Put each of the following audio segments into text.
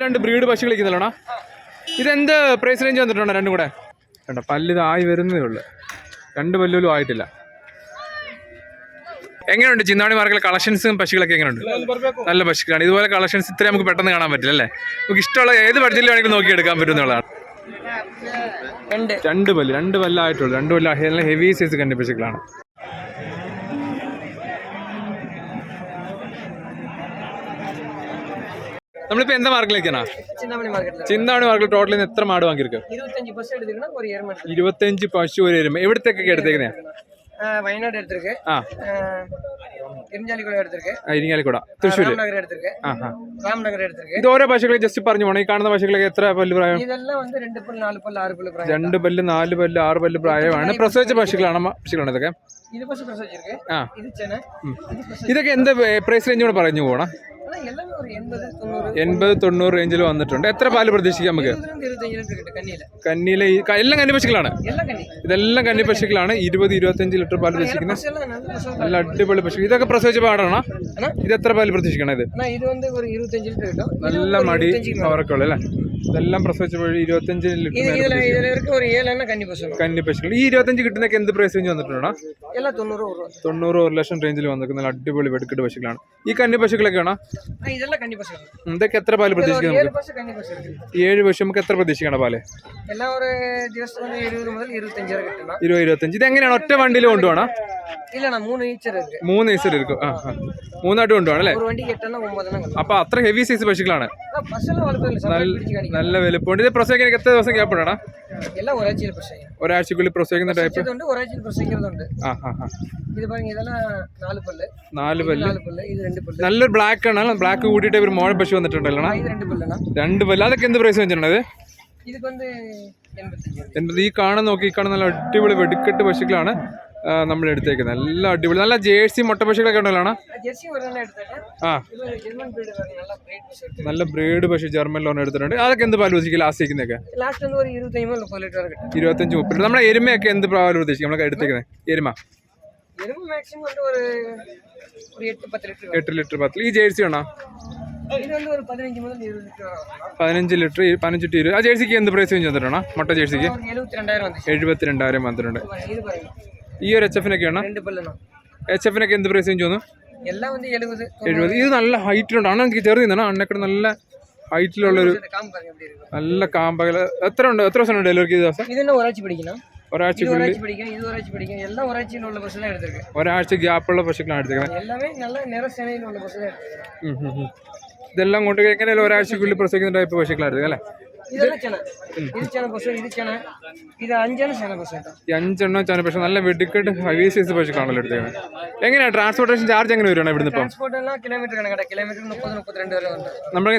രണ്ട് ബ്രീഡ് പശു ഇത് ഇതെന്ത് പ്രൈസ് റേഞ്ച് വന്നിട്ടുണ്ടോ രണ്ടും കൂടെ? കണ്ടോ പല്ല് ഇതായി വരുന്നേ ഉള്ളു. രണ്ട് പല്ലുപോലും ആയിട്ടില്ല. എങ്ങനെയുണ്ട് ചിന്താണി മാർക്കിലെ കളക്ഷൻസും പശുക്കളൊക്കെ എങ്ങനെയുണ്ട്? നല്ല പശുക്കളാണ്. ഇതുപോലെ കളക്ഷൻസ് ഇത്രയും നമുക്ക് പെട്ടെന്ന് കാണാൻ പറ്റില്ല അല്ലേ? നമുക്ക് ഇഷ്ടമുള്ള ഏത് ബഡ്ജറ്റിൽ വേണമെങ്കിലും നോക്കി എടുക്കാൻ പറ്റും എന്നുള്ളതാണ് രണ്ട്. രണ്ട് പല്ല് രണ്ട് പല്ലായിട്ടുള്ളൂ. രണ്ട് പല്ല ഹെവി സൈസ് കണ്ടി പശുക്കളാണ്. നമ്മളിപ്പോ എന്താ മാർക്കിലേക്കാണ് சிந்தாமணி மார்க்கெட்ல ചിന്താണി മാർക്കിൽ ടോട്ടലിൽ നിന്ന് എത്ര മാട് വാങ്ങിയിരിക്കും இருபத்தஞ்சு பஸ் எடுத்துக்கினா ஒரு எருமை ഇരുപത്തഞ്ച് പശു ഒരു എരുമ എവിടത്തേക്കൊക്കെ എടുത്തേക്കുന്നേ ஆஹ் வயநாடு எடுத்திருக்கு ആ ஆஹ் இரிஞ்சாலிக்குளம் எடுத்திருக்கு ആ, ഇരിങ്ങാലിക്കൂട തൃശ്ശൂര് ராம்நகர் எடுத்திருக்கு ആ ആ ராம்நகர் எடுத்திருக்கு ഇത് ഓരോ പശുക്കളെ ജസ്റ്റ് പറഞ്ഞു പോണേ ഈ കാണുന്ന പശുക്കളൊക്കെ എത്ര പല്ല് പ്രായം இதெல்லாம் வந்து ரெண்டு பல் நாலு பல் ஆறு பல் பிராயம் രണ്ട് പല്ല് നാല് പല്ല് ആറ് പല്ല് പ്രായമാണ് പ്രസവിച്ച പശുക്കളാണ് അമ്മ പശുക്കളാണ് ഇതൊക്കെ இது பஸ் பிரசவிச்சிருக்கு ആ இது சென்னை இது பஸ் ഇതൊക്കെ എന്ത് പ്രൈസ് റേഞ്ച് കൂടെ പറഞ്ഞു പോകണം ஆனா எல்லாமே ஒரு എൺപത് തൊണ്ണൂറ് റേഞ്ചിൽ വന്നിട്ടുണ്ട്. എത്ര പാൽ പ്രതീക്ഷിക്കാം നമുക്ക്? കന്നിയില എല്ലാം കന്നി. പശുക്കളാണ് ഇതെല്ലാം കന്നി പശുക്കളാണ് ഇരുപത് ഇരുപത്തഞ്ച് ലിറ്റർ പാൽ പ്രതീക്ഷിക്കുന്നത് നല്ല അടിപൊളി പശു ഇതൊക്കെ പ്രസവിച്ച പാടാണ്? ഇത് എത്ര പാൽ പ്രതീക്ഷിക്കണം ഇത്? നല്ല മടി അവർക്കുള്ളൂ അല്ലേ ഇതെല്ലാം പ്രസവിച്ച കോഴി ഇരുപത്തഞ്ച് കന്നി ഈ ഇരുപത്തഞ്ച് കിട്ടുന്നൊക്കെ എന്ത് പ്രൈസ് റേഞ്ച് വന്നിട്ടുണ്ടോ? തൊണ്ണൂറ് ഒരു ലക്ഷം റേഞ്ചിൽ വന്നിരിക്കുന്ന നല്ല അടിപൊളി വെടുക്കിട്ട് പശുക്കളാണ്. ഈ കന്നി ഇതൊക്കെ എത്ര പാൽ പ്രതീക്ഷിക്കാം ഏഴ് പശു നമുക്ക് എത്ര പ്രതീക്ഷിക്കണം പാൽ? ഇരുപത് ഇരുപത്തഞ്ച് ഇത് എങ്ങനെയാണ് ഒറ്റ വണ്ടിയിൽ കൊണ്ടുപോകണം? இல்லைண்ணா மூணு ஈச்சர் இருக்கு മൂന്ന് സൈസ് എടുക്കും ആ ആ മൂന്നായിട്ട് കൊണ്ടുപോകണം അല്ലേ ஒரு வண்டிக்கு எட்டனா ஒன்பதுனா கிடக்கும் അപ്പൊ അത്ര ഹെവി സൈസ് പശുക്കളാണ് பஸ் எல்லாம் வளர்ப்பு இல்லை பிடிச்சு காணிக்கும் നല്ല വലുപ്പമുണ്ട് ഇത് പ്രസവിക്കാൻ എത്ര ദിവസം ഗ്യാപ്പിടാണ് எல்லாம் ஒரு ஆட்சியில் பஸ் செய்யும் ഒരാഴ്ചക്കുള്ളിൽ പ്രസവിക്കുന്ന ടൈപ്പ് இது வந்து ஒரு ஆட்சியில் பஸ் செய்கிறது உண்டு ആ ആ ആ இது பாருங்க இதெல்லாம் நாலு பல்லு നാല് இது പല്ല് நாலு பல்லு இது ரெண்டு பல்லு നല്ലൊരു ബ്ലാക്ക് ആണ് ബ്ലാക്ക് കൂട്ടിയിട്ട് ഒരു മോഴ പശു വന്നിട്ടുണ്ടല്ലോ இது ரெண்டு பல்லுண்ணா രണ്ട് പല്ല് അതൊക്കെ എന്ത് പ്രൈസ് വെച്ചിട്ടുണ്ടത് இதுக்கு வந்து எண்பத்தஞ்சு എന്റെ ഈ കാണുന്ന നോക്കി ഈ കാണുന്ന നല്ല അടിപൊളി വെടിക്കെട്ട് പശുക്കളാണ് ആ, നമ്മൾ എടുത്തേക്കുന്നത് നല്ല അടിപൊളി. നല്ല ജേഴ്സി മുട്ട പക്ഷികളൊക്കെ ഉണ്ടല്ലാണ് ആ. നല്ല ബ്രീഡ് പക്ഷി ജർമ്മൻ ലോൺ എടുത്തിട്ടുണ്ട്. അതൊക്കെ എന്ത് പാൽ ഉദ്ദേശിക്കും ലാസ്റ്റ് ഇരിക്കുന്നൊക്കെ ഇരുപത്തഞ്ച് മുപ്പത് നമ്മുടെ എരുമയൊക്കെ എന്ത് പാലു ഉദ്ദേശിക്കും? നമ്മളൊക്കെ എടുത്തേക്കുന്നത് എരുമ? എട്ട് ലിറ്റർ പത്ത്. ഈ ജേഴ്സി ഉണ്ടോ പതിനഞ്ച് ലിറ്റർ പതിനഞ്ച് ടു ഇരുപത്. ആ ജേഴ്സിക്ക് എന്ത് പ്രൈസ് ചെയ്ഞ്ച് തന്നിട്ടാണോ മുട്ട ജേഴ്സിക്ക്? എഴുപത്തിരണ്ടായിരം വന്നിട്ടുണ്ട്. இது பாருங்க, இது பாருங்க ഈ ഒരു എച്ച് എഫിനൊക്കെയാണോ ரெண்டு பல்லுண்ணா എച്ച് എഫിനൊക്കെ എന്ത് പ്രൈസ് വെച്ച് തോന്നുന്നു எல்லாம் வந்து எழுபது എഴുപത് ഇത് നല്ല ഹൈറ്റിലുണ്ട് ആണ് എനിക്ക് ചെറുത് നിന്നാണ് അണ്ണക്കടെ നല്ല ഹൈറ്റിലുള്ളൊരു காம்பு பாருங்க எப்படி இருக்கு നല്ല കാമ്പകല എത്ര ഉണ്ട് എത്ര ദിവസം ഉണ്ട് ഡെലിവറിക്ക് ഈ ദിവസം இது என்ன ஒரு ஆட்சி படிக்கணும் இது ഒരാഴ്ചക്കുള്ളിൽ ஒரு ஆட்சி படிக்கும் இது ஒரு ஆட்சி படிக்கும் எல்லாம் ஒரு ஆட்சியில் உள்ள பஸ் தான் எடுத்திருக்கு ഒരാഴ്ച ഗ്യാപ്പുള്ള പശുക്കളാണ് എടുത്തേക്കുന്നത് எல்லாமே நல்ல நிற சேனையில் உள்ள பஸ் தான் எடுத்திருக்கு ഉം ഉം ഉം. ഇതെല്ലാം കൊണ്ട് എങ്ങനെയല്ല ഒരാഴ്ചക്കുള്ളിൽ പ്രസവിക്കുന്ന ടൈപ്പ് പശുക്കളാണ് എടുത്തത് അല്ലേ നല്ല വെടിക്കെട്ട് ഹൈവേ സൈസ് ബസ് കാണല്ലോ എടുത്തേക്ക് എങ്ങനെയാണ് ട്രാൻസ്പോർട്ടേഷൻ ചാർജ് എങ്ങനെ വരുവാണ് ഇവിടുന്ന് ട്രാൻസ്പോർട്ട്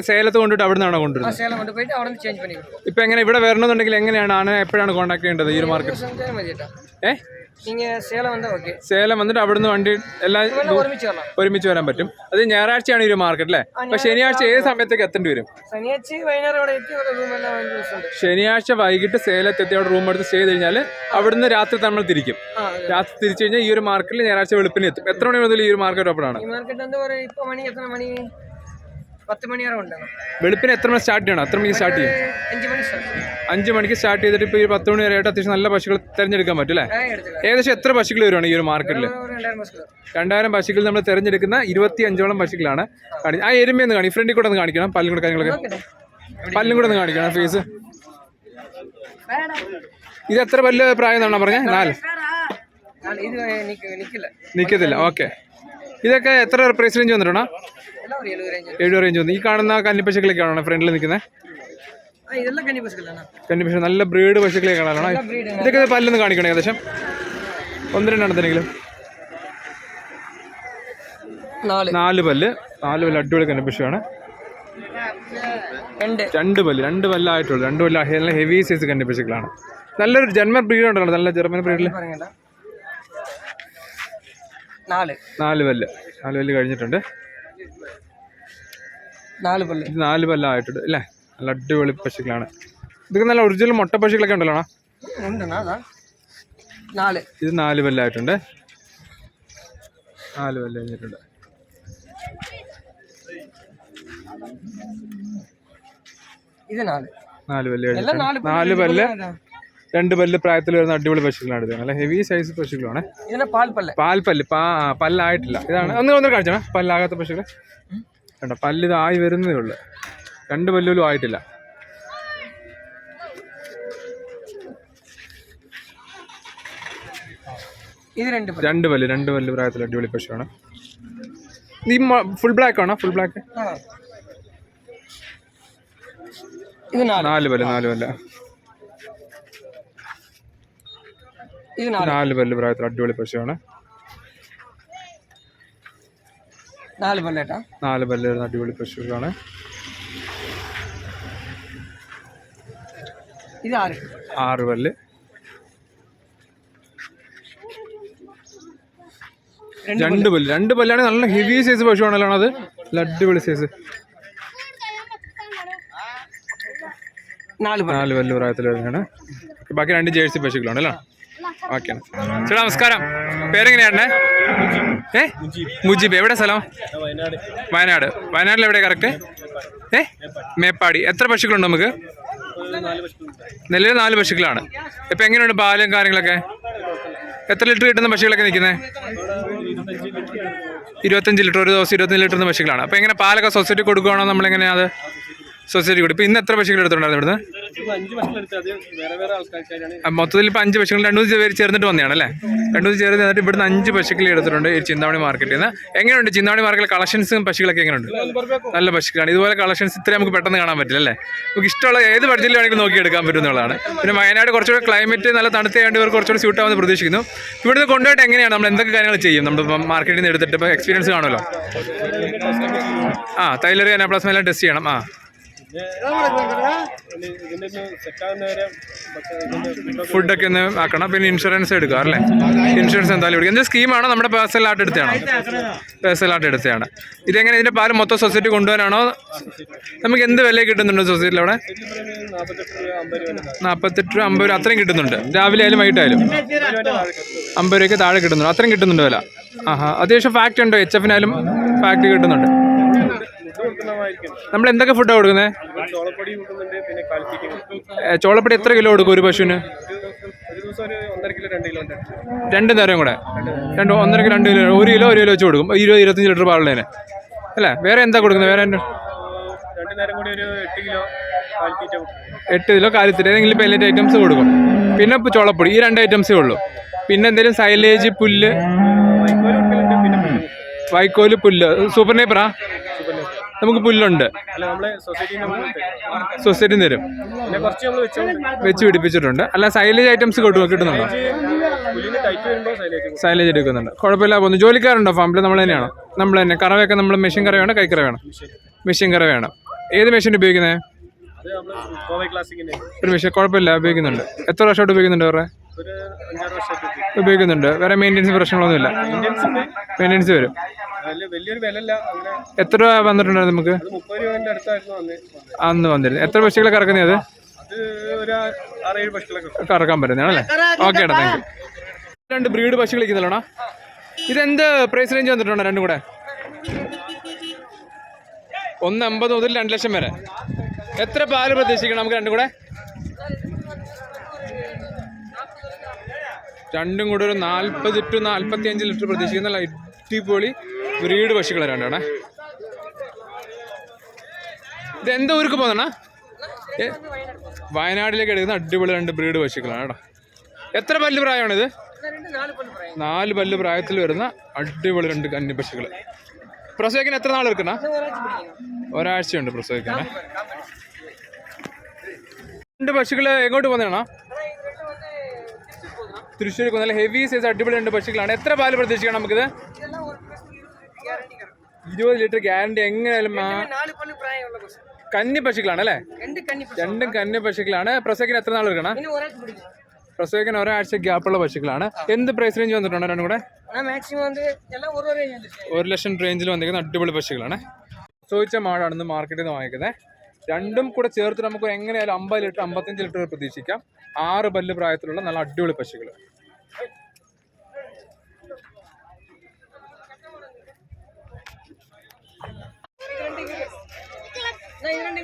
സേലത്ത് കൊണ്ടിട്ട് അവിടെ നിന്നാണ് കൊണ്ടുവരുന്നത് ഇപ്പൊ എങ്ങനെ ഇവിടെ വരണമെന്നുണ്ടെങ്കിൽ എങ്ങനെയാണ് എപ്പോഴാണ് കോൺടാക്ട് ചെയ്യേണ്ടത് ഈ ഒരു മാർക്കറ്റ് ഏഹ് மதி കേട്ടോ ഏ நீங்க சேலம் வந்தா ஓகே സേലം വന്നിട്ട് അവിടുന്ന് വണ്ടി എല്ലാം வேணா ഒരുമിച്ച് வரலாம் ഒരുമിച്ച് വരാൻ പറ്റും അത് ഞായറാഴ്ചയാണ് ഈ ഒരു മാർക്കറ്റ് അല്ലേ അപ്പൊ ശനിയാഴ്ച ഏത് സമയത്തേക്ക് എത്തേണ്ടി വരും ശനിയാഴ്ച വൈകുന്നേരം അവിടെ എത്തി ഒരു റൂം എല്ലാം വാങ്ങി ദിവസമുണ്ട് ശനിയാഴ്ച വൈകിട്ട് സേലത്ത് എത്തി അവിടെ റൂം എടുത്ത് സ്റ്റേ ചെയ്ത് കഴിഞ്ഞാൽ അവിടുന്ന് രാത്രി നമ്മൾ തിരിക്കും ആ അതെ. രാത്രി തിരിച്ചു കഴിഞ്ഞാൽ ഈ ഒരു മാർക്കറ്റിൽ ഞായറാഴ്ച വെളുപ്പിന് എത്തും എത്ര മണി മുതൽ ഈ ഒരു മാർക്കറ്റ് ഓപ്പൺ ആണ് ഈ മാർക്കറ്റ് வந்து ഒരു ഇപ്പൊ മണി എത്ര മണി പത്ത് മണി വരെ ഉണ്ടാകും വെളുപ്പിന് എത്ര മണി സ്റ്റാർട്ട് ചെയ്യണം? എത്ര മണിക്ക് സ്റ്റാർട്ട് ചെയ്യും. അഞ്ച് മണി അഞ്ച് മണിക്ക് സ്റ്റാർട്ട് ചെയ്തിട്ട് ഇപ്പോൾ ഈ പത്ത് മണി വരെ ആയിട്ട് അത്യാവശ്യം നല്ല പശുക്കൾ തിരഞ്ഞെടുക്കാൻ പറ്റും അല്ലേ? ഏകദേശം എത്ര പശുക്കൾ വരുവാണ് ഈ ഒരു മാർക്കറ്റിൽ ഒരു രണ്ടായിരം പശുക്കൾ. നമ്മൾ തിരഞ്ഞെടുക്കുന്ന ഇരുപത്തി അഞ്ചോളം പശുക്കളാണ് ആ എരുമയൊന്ന് കാണി ഫ്രണ്ടിൽ കൂടെ ഒന്ന് കാണിക്കണം. പല്ലും കൂടെ കാര്യങ്ങളൊക്കെ. പല്ലും കൂടെ ഒന്ന് കാണിക്കണം ഫീസ്. ഇത് എത്ര പല്ല് പ്രായം എന്നാണ് പറഞ്ഞത് നാല്. ഇത് നിക്ക് നിക്കില്ല. നിൽക്കത്തില്ല ഓക്കെ. ഇതൊക്കെ എത്ര പ്രൈസ് റേഞ്ച് വന്നിട്ടുണ്ടോ? എഴുപത് റേഞ്ച് വന്നു. ഈ കാണുന്ന കന്നിപ്പശുക്കളൊക്കെയാണോ ഫ്രണ്ടിൽ നിൽക്കുന്നത്? കന്നിപ്പശു നല്ല ബ്രീഡ് പശുക്കളെ കാണാനാണോ? ഇതൊക്കെ പല്ലൊന്ന് കാണിക്കണം ഏകദേശം. ഒന്ന് രണ്ടെണ്ണത്തിനെങ്കിലും നാല്. പല്ല്. നാല് പല്ല് അടിപൊളി കന്നിപ്പശുവാണ് രണ്ട്. രണ്ട് പല്ല്. രണ്ട് പല്ലായിട്ടുള്ളൂ രണ്ട് പല്ല് നല്ല ഹെവി സൈസ് കന്നിപ്പശുക്കളാണ് നല്ലൊരു ജന്മ ബ്രീഡ് ഉണ്ടല്ലോ. നല്ല ജർമ്മൻ ബ്രീഡിൽ നാല് പല്ല്. നാല് പല്ല് കഴിഞ്ഞിട്ടുണ്ട്. നാല് പല്ല്. ഇത് നാല് പല്ലായിട്ടുണ്ട് അല്ലേ നല്ല അടിപൊളി പശുക്കളാണ്. ഇതൊക്കെ നല്ല ഒറിജിനൽ മുട്ട പശുക്കളൊക്കെ ഉണ്ടല്ലോ നാല്. ഇത് നാല് പല്ലായിട്ടുണ്ട്. നാല് പല്ല് കഴിഞ്ഞിട്ടുണ്ട്. ഇത് നാല്. നാല് പല്ല്. നാല് പല്ല്. രണ്ട് പല്ല് പ്രായത്തിൽ വരുന്ന അടിപൊളി പശുക്കളാണ് ഇത്. നല്ല ഹെവി സൈസ് പശുക്കളാണ്. പാൽപ്പല്ല്. പാ പല്ലായിട്ടില്ല. ഇതാണ്. ഒന്ന് ഒന്ന് കാണിച്ചാ പല്ലാകാത്ത പശുക്കൾ കണ്ടോ? പല്ല് ഇതായി വരുന്നതേ ഉള്ളു. രണ്ട് പല്ലുപോലും ആയിട്ടില്ല. രണ്ട് പല്ല്. രണ്ട് പല്ല്. പ്രായത്തിൽ അടിപൊളി പശുവാണ്. നീ ഫുൾ ബ്ലാക്ക് ആണോ? ഫുൾ ബ്ലാക്ക് നാല് പല്ല് നാല് പല്ല്. ഇത് നാല്. പല്ല് പ്രായത്തിൽ അടിപൊളി പശുവാണ്. നാല് പല്ലേട്ടാ? നാല് പല്ല് വരുന്ന അടിപൊളി പശുവാണ്. ഇത് ആറ്. ആറ് പല്ല്. രണ്ട് പല്ല്. രണ്ട് പല്ലാണ് നല്ല ഹെവി സൈസ് പശുവാണല്ലോ അത്. അടിപൊളി സൈസ് നാല് പല്ല്. പ്രായത്തിൽ വരുന്നതാണ്. ബാക്കി രണ്ട് ജേഴ്സി പശുക്കളാണ് അല്ലേ? ഓക്കെ. ചേട്ടാ നമസ്കാരം. പേരെങ്ങനെയാണ് ഏ? മുജീബ്. എവിടെ സ്ഥലം? വയനാട്. വയനാട്ടിൽ എവിടെ കറക്റ്റ്? ഏ? മേപ്പാടി. എത്ര പശുക്കളുണ്ട് നമുക്ക്? നിലവിൽ നാല് പശുക്കളാണ് ഇപ്പം എങ്ങനെയുണ്ട് പാലും കാര്യങ്ങളൊക്കെ? എത്ര ലിറ്റർ കിട്ടുന്ന പശുക്കളൊക്കെ നിൽക്കുന്നത് ഇരുപത്തഞ്ച് ലിറ്റർ. ഒരു ദിവസം ഇരുപത്തഞ്ച് ലിറ്റർ പശുക്കളാണ് അപ്പോൾ എങ്ങനെ പാലൊക്കെ സൊസൈറ്റി കൊടുക്കുകയാണോ നമ്മളെങ്ങനെയാണ് അത് സൊസൈറ്റി കൂടി. ഇപ്പം ഇന്ന് എത്ര പശുക്കൾ എടുത്തിട്ടുണ്ടായിരുന്നു ഇവിടുന്ന്? മൊത്തത്തിൽ ഇപ്പം അഞ്ച് പശുക്കൾ രണ്ടു ദിവസം പേര് ചേർന്നിട്ട് വന്നതാണ് അല്ലേ? രണ്ടു ദിവസം ചേർന്ന് എന്നിട്ട് ഇവിടുന്ന് അഞ്ച് പശുക്കൾ എടുത്തിട്ടുണ്ട് ഈ ചിന്താമണി മാർക്കറ്റിൽ നിന്ന്. എങ്ങനെയുണ്ട് ചിന്താമണി മാർക്കറ്റിൽ കളക്ഷൻസും പശുക്കളൊക്കെ എങ്ങനെയുണ്ട്? നല്ല പശുക്കളാണ് ഇതുപോലെ കളക്ഷൻസ് ഇത്രയും നമുക്ക് പെട്ടെന്ന് കാണാൻ പറ്റില്ല അല്ലേ? നമുക്ക് ഇഷ്ടമുള്ള ഏത് ബഡ്ജറ്റിൽ വേണമെങ്കിലും നോക്കി എടുക്കാൻ പറ്റുന്നതാണ് പിന്നെ വയനാട് കുറച്ചുകൂടെ ക്ലൈമറ്റ് നല്ല തണുത്തയാണ്ട് ഇവർ കുറച്ചുകൂടെ സ്യൂട്ട് ആവുമെന്ന് പ്രതീക്ഷിക്കുന്നു. ഇവിടുന്ന് കൊണ്ടുപോയിട്ട് എങ്ങനെയാണ്? നമ്മൾ എന്തൊക്കെ കാര്യങ്ങൾ ചെയ്യും? നമ്മൾ മാർക്കറ്റിൽ നിന്ന് എടുത്തിട്ട് ഇപ്പോൾ എക്സ്പീരിയൻസ് കാണുമല്ലോ. ആ തൈലറി അനാപ്ലാസ്മ എല്ലാം ടെസ്റ്റ് ചെയ്യണം. ആ. ഫുഡൊക്കെ ഒന്ന് ആക്കണം. പിന്നെ ഇൻഷുറൻസ് എടുക്കുക അല്ലേ? ഇൻഷുറൻസ് എന്തായാലും എടുക്കുക എന്ത് സ്കീമാണോ നമ്മുടെ പേഴ്സണൽ ആയിട്ട് എടുത്തതാണോ? പേഴ്സണൽ ആയിട്ട് എടുത്തതാണ്? ഇതെങ്ങനെ ഇതിന്റെ പാൽ മൊത്തം സൊസൈറ്റി കൊണ്ടുവരാണോ? നമുക്ക് എന്ത് വില കിട്ടുന്നുണ്ട് സൊസൈറ്റിയിൽ അവിടെ? നാൽപ്പത്തെട്ട് രൂപ അമ്പത് രൂപ അത്രയും കിട്ടുന്നുണ്ട്. രാവിലെ ആയാലും വൈകിട്ടായാലും. അമ്പത് രൂപയ്ക്ക് താഴെ കിട്ടുന്നുണ്ട്. അത്രയും കിട്ടുന്നുണ്ട് വില. ആഹാ. അത്യാവശ്യം ഫാക്റ്റ് ഉണ്ടോ? എച്ച് എഫിനായാലും ഫാക്റ്റ് കിട്ടുന്നുണ്ട്. നമ്മൾ എന്തൊക്കെ ഫുഡാണ് കൊടുക്കുന്നത് ചോളപ്പടി എത്ര കിലോ കൊടുക്കും ഒരു പശുവിന്? രണ്ട് നേരം കൂടെ. രണ്ട് ഒന്നര കിലോ രണ്ട് കിലോ ഒരു കിലോ ഒരു കിലോ വെച്ച് കൊടുക്കും. ഇരുപത് ഇരുപത്തഞ്ച് ലിറ്റർ പാടുള്ളതിന്. അല്ലേ? വേറെ എന്താ കൊടുക്കുന്നത് വേറെ എട്ട് കിലോ കാലിത്തീറ്റ. ഏതെങ്കിലും പെല്ലറ്റ് ഐറ്റംസ് കൊടുക്കും. പിന്നെ ചോളപ്പൊടി. ഈ രണ്ട് ഐറ്റംസേ ഉള്ളൂ. പിന്നെ എന്തെങ്കിലും സൈലേജ് പുല്ല്. വൈക്കോൽ പുല്ല്. സൂപ്പർ നൈപ്പറാ നമുക്ക് പുല്ലുണ്ട്. നമ്മൾ തരും. വെച്ച് പിടിപ്പിച്ചിട്ടുണ്ട്. അല്ല സൈലേജ് ഐറ്റംസ് കിട്ടുമോ കിട്ടുന്നുണ്ടോ? സൈലേജ് എടുക്കുന്നുണ്ട്. കുഴപ്പമില്ല പോകുന്നു. ജോലിക്കാരുണ്ടോ? ഫാമിൽ നമ്മൾ തന്നെയാണോ? നമ്മൾ തന്നെ. കറവയൊക്കെ നമ്മൾ മെഷീൻ കറ വേണം? കൈക്കറ വേണം? മെഷീൻ കറ വേണം. ഏത് മെഷീൻ ഉപയോഗിക്കുന്നത് ഒരു മെഷീൻ കുഴപ്പമില്ല ഉപയോഗിക്കുന്നുണ്ട്. എത്ര വർഷമായിട്ട് ഉപയോഗിക്കുന്നുണ്ട് വർഷമായിട്ട് ഉപയോഗിക്കുന്നുണ്ട്. വേറെ മെയിന്റെനൻസ് പ്രശ്നങ്ങളൊന്നുമില്ല. മെയിന്റെനൻസ് വരും. വലിയൊരു വിലല്ല അങ്ങനെ എത്ര രൂപ വന്നിട്ടുണ്ടായിരുന്നു നമുക്ക്? അത് മുപ്പത് രൂപേന്റെ അടുത്തായിരുന്നു അന്ന് അന്ന് വന്നിരുന്നു. എത്ര പക്ഷികളെ കറക്കുന്നത് അത്? അത് ഒരു ആറേഴ് കറക്കാൻ പറ്റുന്നതാണല്ലേ ഓക്കെ ഏട്ടാ താങ്ക് യു. രണ്ട് ബ്രീഡ് പക്ഷികൾ ഇരിക്കുന്നല്ലോണോ ഇതെന്ത് പ്രൈസ് റേഞ്ച് വന്നിട്ടുണ്ടോ രണ്ടും കൂടെ? ഒന്ന് അമ്പത് മുതൽ രണ്ട് ലക്ഷം വരെ. എത്ര പാൽ പ്രതീക്ഷിക്കണം നമുക്ക് രണ്ടും കൂടെ? രണ്ടും കൂടെ ഒരു നാൽപ്പത് ടു നാൽപ്പത്തി അഞ്ച് ലിറ്റർ പ്രതീക്ഷിക്കുന്ന ലൈറ്റി അടിപൊളി. ബ്രീഡ് പശുക്കൾ രണ്ടാണേ. ഇത് എന്താ ഊർക്ക് പോകുന്നണ്ണാ വയനാട്ടിലേക്ക് എടുക്കുന്ന അടിപൊളി രണ്ട് ബ്രീഡ് പശുക്കളാണ് കേട്ടോ. എത്ര പല്ല് പ്രായമാണിത് നാല് പല്ല് പ്രായത്തിൽ വരുന്ന അടിപൊളി രണ്ട് കന്നി പശുക്കൾ പ്രസവിക്കാൻ എത്ര നാൾ എടുക്കണ? ഒരാഴ്ചയുണ്ട് പ്രസവിക്കാൻ രണ്ട് പശുക്കൾ എങ്ങോട്ട് പോകുന്നതാണോ തൃശ്ശൂർ നല്ല ഹെവി സൈസ് അടിപൊളി രണ്ട് പശുക്കളാണ്. എത്ര പാൽ പ്രതീക്ഷിക്കണം നമുക്കിത് ഇതെല്ലാം ഒരു ഗ്യാരണ്ടി കിടക്കും ഇരുപത് ലിറ്റർ ഗ്യാരണ്ടി എങ്ങനെയായാലും കന്നി പശുക്കളാണ് അല്ലേ? രണ്ടും കന്നി പശുക്കളാണ്. പ്രസവിക്കാൻ എത്ര നാൾ എടുക്കണം? പ്രസവിക്കാൻ ഒരാഴ്ച ഗ്യാപ്പുള്ള പശുക്കളാണ്. എന്ത് പ്രൈസ് റേഞ്ച് വന്നിട്ടുണ്ട് രണ്ടും കൂടെ? ഒരു ലക്ഷം റേഞ്ചിൽ വന്നിരിക്കുന്ന അടിപൊളി പശുക്കളാണ്. ചോദിച്ച മാടാണെന്ന് മാർക്കറ്റിൽ നിന്ന് വാങ്ങിക്കുന്നത്. രണ്ടും കൂടെ ചേർത്ത് നമുക്ക് എങ്ങനെയായാലും അമ്പത് ലിറ്റർ അമ്പത്തഞ്ച് ലിറ്റർ പ്രതീക്ഷിക്കാം. ആറ് പല്ല് പ്രായത്തിലുള്ള നല്ല അടിപൊളി പശുക്കൾ ಸರ್ ಇವ್ರನ್ನ